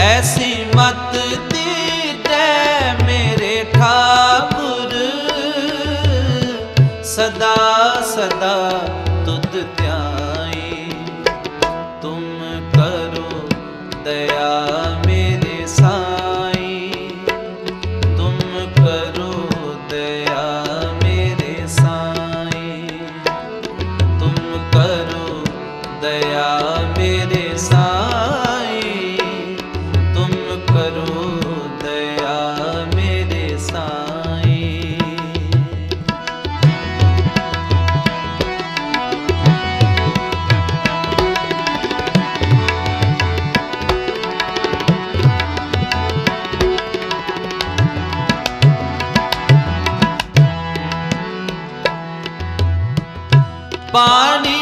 ਐਸੀ ਮਤ ਦੀਤੇ ਮੇਰੇ ਠਾਕੁਰ ਸਦਾ ਸਦਾ ਤੁਧ ਧਿਆਈ ਤੁਮ ਕਰੋ ਦਇਆ पानी